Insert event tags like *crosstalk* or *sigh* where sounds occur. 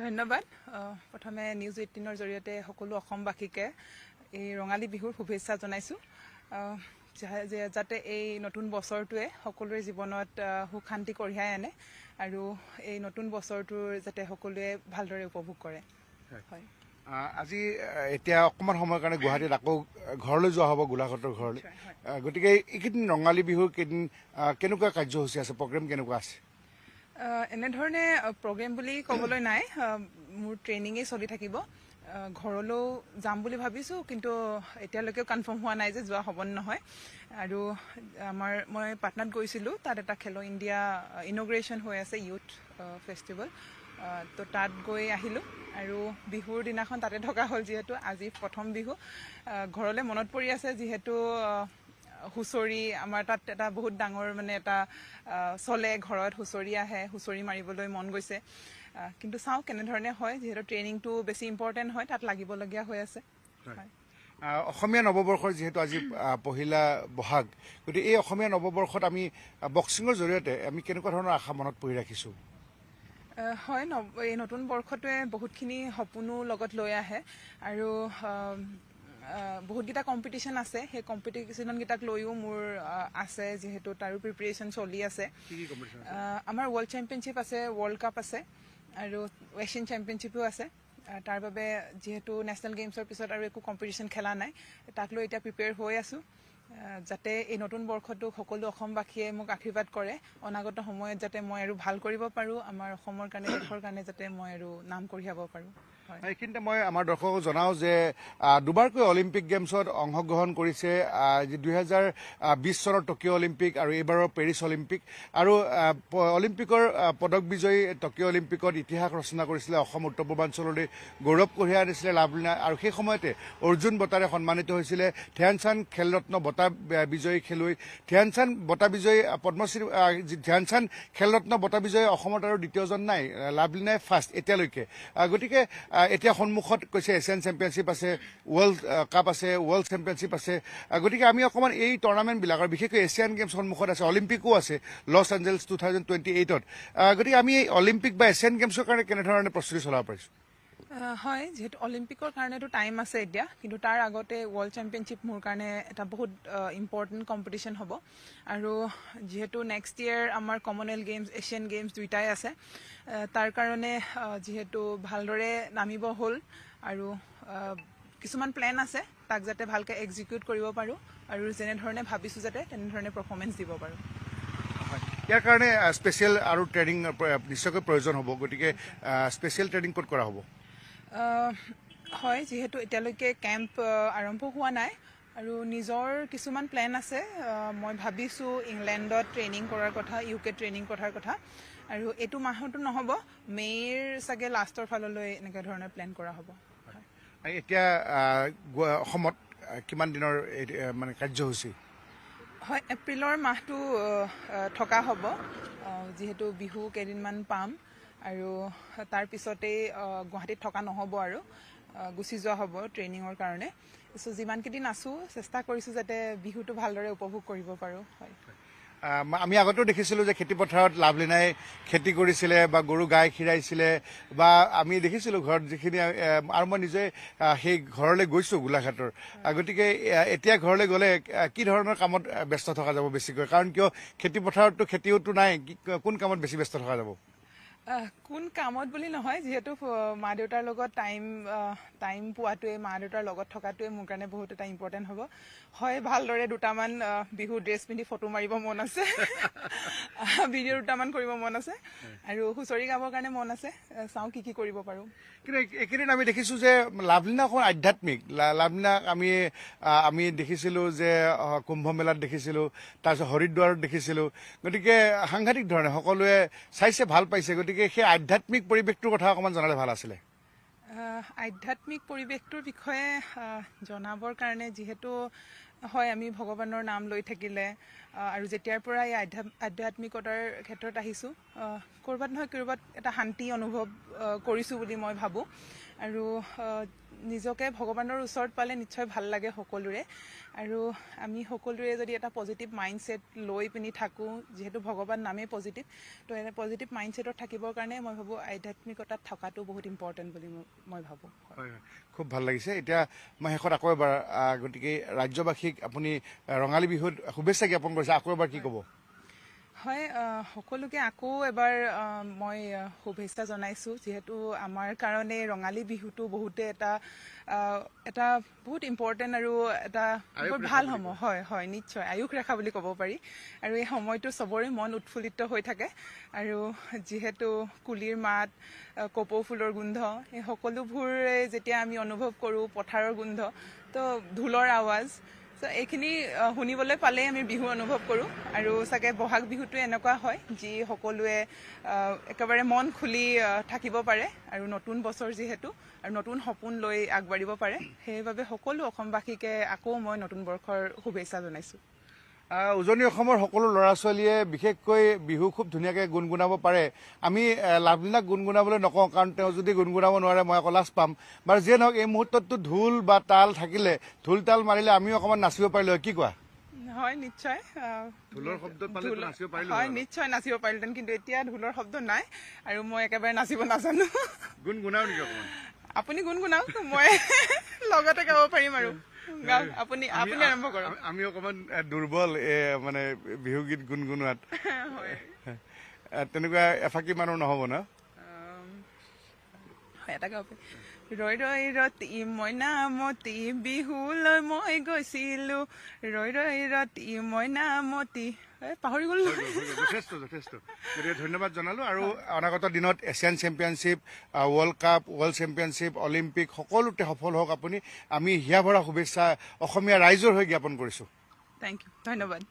ধন্যবাদ। প্ৰথমে নিউজ এইটিনৰ জৰিয়তে সকলো অসমবাসীকে এই ৰঙালী বিহুৰ শুভেচ্ছা জনাইছোঁ। যাতে এই নতুন বছৰটোৱে সকলোৰে জীৱনত সুখ শান্তি কঢ়িয়াই আনে আৰু এই নতুন বছৰটোৰ যাতে সকলোৱে ভালদৰে উপভোগ কৰে। হয়। আজি এতিয়া অকণমান সময়ৰ কাৰণে গুৱাহাটীত আকৌ ঘৰলৈ যোৱা হ'ব গোলাঘাটৰ ঘৰলৈ। গতিকে এইকেইদিন ৰঙালী বিহুৰ কেইদিন কেনেকুৱা কাৰ্যসূচী আছে প্ৰগ্ৰেম কেনেকুৱা আছে? এনেধৰণে প্ৰগ্ৰেম বুলি ক'বলৈ নাই। মোৰ ট্ৰেইনিঙেই চলি থাকিব। ঘৰলৈও যাম বুলি ভাবিছোঁ কিন্তু এতিয়ালৈকে কনফাৰ্ম হোৱা নাই যে যোৱা হ'ব নহয়। আৰু আমাৰ মই পাটনাত গৈছিলোঁ তাত এটা খেলো ইণ্ডিয়া ইনগ্ৰেশ্যন হৈ আছে ইউথ ফেষ্টিভেল তো তাত গৈ আহিলোঁ। আৰু বিহুৰ দিনাখন তাতে থকা হ'ল যিহেতু আজি প্ৰথম বিহু। ঘৰলৈ মনত পৰি আছে যিহেতু হুঁচৰি আমাৰ তাত এটা বহুত ডাঙৰ মানে এটা চলে ঘৰত হুঁচৰি আহে হুঁচৰি মাৰিবলৈ মন গৈছে। কিন্তু চাওঁ কেনেধৰণে হয় যিহেতু ট্ৰেইনিংটো বেছি ইম্পৰ্টেণ্ট হয় তাত লাগিবলগীয়া হৈ আছে। হয়। অসমীয়া নৱবৰ্ষৰ যিহেতু আজি পহিলা বহাগ গতিকে এই অসমীয়া নৱবৰ্ষত আমি বক্সিঙৰ জৰিয়তে আমি কেনেকুৱা ধৰণৰ আশা মনত পৰি ৰাখিছোঁ? হয় এই নতুন বৰ্ষটোৱে বহুতখিনি সপোনো লগত লৈ আহে। আৰু বহুতকেইটা কম্পিটিশ্যন আছে। সেই কম্পিটিশ্যনকেইটাক লৈও মোৰ আছে যিহেতু তাৰো প্ৰিপেৰেশ্যন চলি আছে। আমাৰ ৱৰ্ল্ড চেম্পিয়নশ্বিপ আছে ৱৰ্ল্ড কাপ আছে আৰু এছিয়ান চেম্পিয়নশ্বিপো আছে। তাৰ বাবে যিহেতু নেশ্যনেল গেমছৰ পিছত আৰু একো কম্পিটিশ্যন খেলা নাই তাক লৈ এতিয়া প্ৰিপেয়াৰ হৈ আছোঁ। যাতে এই নতুন বৰ্ষটো সকলো অসমবাসীয়ে মোক আশীৰ্বাদ কৰে অনাগত সময়ত যাতে মই আৰু ভাল কৰিব পাৰোঁ আমাৰ অসমৰ কাৰণে দেশৰ কাৰণে যাতে মই আৰু নাম কঢ়িয়াব পাৰোঁ। এইখিনিতে মই আমাৰ দৰ্শকক জনাওঁ যে দুবাৰকৈ অলিম্পিক গেমছত অংশগ্ৰহণ কৰিছে দুহেজাৰ বিছ চনৰ টকিঅ' অলিম্পিক আৰু এইবাৰৰ পেৰিছ অলিম্পিক। আৰু অলিম্পিকৰ পদক বিজয়ী টকিঅ' অলিম্পিকত ইতিহাস ৰচনা কৰিছিলে অসম উত্তৰ পূৰ্বাঞ্চললৈ গৌৰৱ কঢ়িয়াই আনিছিলে লাভলীনা। আৰু সেই সময়তে অৰ্জুন বঁটাৰে সন্মানিত হৈছিলে ধ্যানচান্দ খেলৰত্ন বঁটা বি- বিজয়ী খেলুৱৈ। ধ্যানচান্দ বঁটা বিজয়ী পদ্মশ্ৰী ধ্যানচান্দ খেলৰত্ন বঁটা বিজয়ী অসমত আৰু দ্বিতীয়জন নাই লাভলীনাই ফাৰ্ষ্ট এতিয়ালৈকে। গতিকে এতিয়া সন্মুখত কৈছে এছিয়ান চেম্পিয়নশ্বিপ আছে ৱৰ্ল্ড কাপ আছে ৱৰ্ল্ড চেম্পিয়নশ্বিপ আছে। গতিকে আমি অকণমান এই টুৰ্ণামেণ্টবিলাকৰ বিশেষকৈ এছিয়ান গেমছ সন্মুখত আছে অলিম্পিকো আছে Los Angeles two thousand twenty এইটত। গতিকে আমি এই অলিম্পিক বা এছিয়ান গেমছৰ কাৰণে কেনেধৰণে প্ৰস্তুতি চলাব পাৰিছোঁ? হয় যিহেতু অলিম্পিকৰ কাৰণেতো টাইম আছে এতিয়া কিন্তু তাৰ আগতে ৱৰ্ল্ড চেম্পিয়নশ্বিপ মোৰ কাৰণে এটা বহুত ইম্পৰ্টেণ্ট কম্পিটিশ্যন হ'ব। আৰু যিহেতু নেক্সট ইয়েৰ আমাৰ কমনৱেলথ গেমছ এছিয়ান গেমছ দুইটাই আছে তাৰ কাৰণে যিহেতু ভালদৰে নামিব হ'ল আৰু কিছুমান প্লেন আছে তাক যাতে ভালকৈ এক্সিকিউট কৰিব পাৰোঁ আৰু যেনেধৰণে ভাবিছোঁ যাতে তেনেধৰণে পাৰফৰ্মেঞ্চ দিব পাৰোঁ। ইয়াৰ কাৰণে স্পেচিয়েল আৰু ট্ৰেইনিং নিশ্চয়কৈ প্ৰয়োজন হ'ব গতিকে স্পেচিয়েল ট্ৰেইনিং ক'ত কৰা হ'ব? হয় যিহেতু এতিয়ালৈকে কেম্প আৰম্ভ হোৱা নাই আৰু নিজৰ কিছুমান প্লেন আছে। মই ভাবিছোঁ ইংলেণ্ডত ট্ৰেইনিং কৰাৰ কথা ইউ কে ট্ৰেইনিং কৰাৰ কথা। আৰু এইটো মাহতো নহ'ব মে'ৰ চাগে লাষ্টৰ ফাললৈ এনেকুৱা ধৰণৰ প্লেন কৰা হ'ব। এতিয়া অসমত কিমান দিনৰ মানে কাৰ্যসূচী? হয় এপ্ৰিলৰ মাহটো থকা হ'ব। যিহেতু বিহু কেইদিনমান পাম। আৰু তাৰ পিছতেই আহ, গুৱাহাটীত থকা নহ'ব আৰু গুচি যোৱা হ'ব ট্ৰেইনিঙৰ কাৰণে। চ' যিমানকেইদিন আছোঁ চেষ্টা কৰিছোঁ যাতে বিহুটো ভালদৰে উপভোগ কৰিব পাৰোঁ। হয়। আমি আগতেও দেখিছিলোঁ যে খেতি পথাৰত লাভলীনাই খেতি কৰিছিলে বা গৰু গাই খীৰাইছিলে বা আমি দেখিছিলোঁ ঘৰত যিখিনি আৰু মই নিজে সেই ঘৰলৈ গৈছোঁ গোলাঘাটৰ। গতিকে এতিয়া ঘৰলৈ গ'লে কি ধৰণৰ কামত ব্যস্ত থকা যাব বেছিকৈ? কাৰণ কিয় খেতি পথাৰততো খেতিওতো নাই কোন কামত বেছি ব্যস্ত থকা যাব? কোন কামত বুলি নহয় যিহেতু মা দেউতাৰ লগত টাইম টাইম পোৱাটোৱে মা দেউতাৰ লগত থকাটোৱে মোৰ কাৰণে বহুত এটা ইম্পৰ্টেণ্ট হ'ব। হয় ভালদৰে দুটামান বিহু ড্ৰেছ পিন্ধি ফটো মাৰিব মন আছে। ভিডিঅ' দুটামান কৰিব মন আছে। আৰু হুঁচৰি গাবৰ কাৰণে মন আছে। চাওঁ কি কি কৰিব পাৰোঁ। কিন্তু এই- এইকেইদিন আমি দেখিছোঁ যে লাভলীনা অকণ আধ্যাত্মিক। লাভলীনাক আমি আমি দেখিছিলোঁ যে কুম্ভ মেলাত দেখিছিলোঁ তাৰপিছত হৰিদ্বাৰত দেখিছিলোঁ। গতিকে সাংঘাতিক ধৰণে সকলোৱে চাইছে ভাল পাইছে। গতিকে সেই আধ্যাত্মিক পৰিৱেশটোৰ কথা অকণমান জনালে ভাল আছিলে। আধ্যাত্মিক পৰিৱেশটোৰ বিষয়ে জনাবৰ কাৰণে যিহেতু হয় আমি ভগৱানৰ নাম লৈ থাকিলে আৰু যেতিয়াৰ পৰা এই আধ্যা- আধ্যাত্মিকতাৰ ক্ষেত্ৰত আহিছোঁ আহ, ক'ৰবাত নহয় ক'ৰবাত এটা শান্তি অনুভৱ কৰিছোঁ বুলি মই ভাবোঁ। আৰু নিজকে ভগৱানৰ ওচৰত পালে নিশ্চয় ভাল লাগে সকলোৰে। আৰু আমি সকলোৰে যদি এটা পজিটিভ মাইণ্ডছেট লৈ পিনি থাকোঁ যিহেতু ভগৱান নামেই পজিটিভ তো এনে পজিটিভ মাইণ্ডছেটত থাকিবৰ কাৰণে মই ভাবোঁ আধ্যাত্মিকতাত থকাটো বহুত ইম্পৰ্টেণ্ট বুলি মই- ভাবোঁ। খুব ভাল লাগিছে। এতিয়া মই শেষত আকৌ এবাৰ গতিকে ৰাজ্যবাসীক আপুনি ৰঙালী বিহুত শুভেচ্ছা জ্ঞাপন কৰিছে। আকৌ এবাৰ কি ক'ব? হয় সকলোকে আকৌ এবাৰ মই শুভেচ্ছা জনাইছোঁ। যিহেতু আমাৰ কাৰণে ৰঙালী বিহুটো বহুতে এটা এটা বহুত ইম্পৰ্টেণ্ট আৰু এটা বৰ ভাল সময়। হয় হয় নিশ্চয়। আয়ুস ৰেখা বুলি ক'ব পাৰি। আৰু এই সময়টো চবৰে মন উৎফুল্লিত হৈ থাকে। আৰু যিহেতু কুলিৰ মাত আহ, কপৌ ফুলৰ গোন্ধ এই সকলোবোৰে যেতিয়া আমি অনুভৱ কৰোঁ পথাৰৰ গোন্ধ তো ঢোলৰ আৱাজ এইখিনি শুনিবলৈ পালেই আমি বিহু অনুভৱ কৰোঁ। আৰু চাগে বহাগ বিহুটোৱে এনেকুৱা হয় যি সকলোৱে একেবাৰে মন খুলি থাকিব পাৰে আৰু নতুন বছৰ যিহেতু আৰু নতুন সপোন লৈ আগবাঢ়িব পাৰে। সেইবাবে সকলো অসমবাসীকে আকৌ মই নতুন বৰ্ষৰ শুভেচ্ছা জনাইছোঁ। উজনি অসমৰ সকলো ল'ৰা ছোৱালীয়ে বিশেষকৈ বিহু খুব ধুনীয়াকৈ গুণগুণাব পাৰে। আমি লাভলীনাক গুণগুণাবলৈ নকওঁ কাৰণ তেওঁ যদি গুণগুণাব নোৱাৰে মই আকৌ লাজ পাম। বাৰু যিয়ে নহওক এই মুহূৰ্তততো ঢোল বা তাল থাকিলে ঢোল তাল মাৰিলে আমিও অকণমান নাচিব পাৰিলোঁ হয়। কি কোৱা? হয় নিশ্চয়। ঢোলৰ পাৰিলো হয়। নিশ্চয় নাচিব পাৰিলোহেঁতেন কিন্তু এতিয়া ঢোলৰ শব্দ নাই আৰু মই একেবাৰে নাচিব নাজানো। গুণগুণাও নেকি আপুনি গুণগুণাওক মই *laughs* লগতে গাব পাৰিম আৰু। আপুনি আপুনি আৰম্ভ কৰক। আমি- অকণমান দুৰ্বল মানে বিহুগীত গুণগুণোৱাত হয়। আহ, তেনেকুৱা এফাকি মানুহ নহ'ব ন? এটা গাব পাৰি। ৰৈ ৰৈ ৰতি মইনামতি বিহুলৈ মই গৈছিলো। ৰৈ ৰৈ ৰতি মইনামতি পাহৰি গ'লো। যথেষ্ট যথেষ্ট। গতিকে ধন্যবাদ জনালোঁ আৰু অনাগত দিনত Asian championship world cup world championship Olympic সকলোতে সফল হওক আপুনি। আমি হিয়া ভৰা শুভেচ্ছা অসমীয়া ৰাইজৰ হৈ জ্ঞাপন কৰিছোঁ। থেংক ইউ ধন্যবাদ।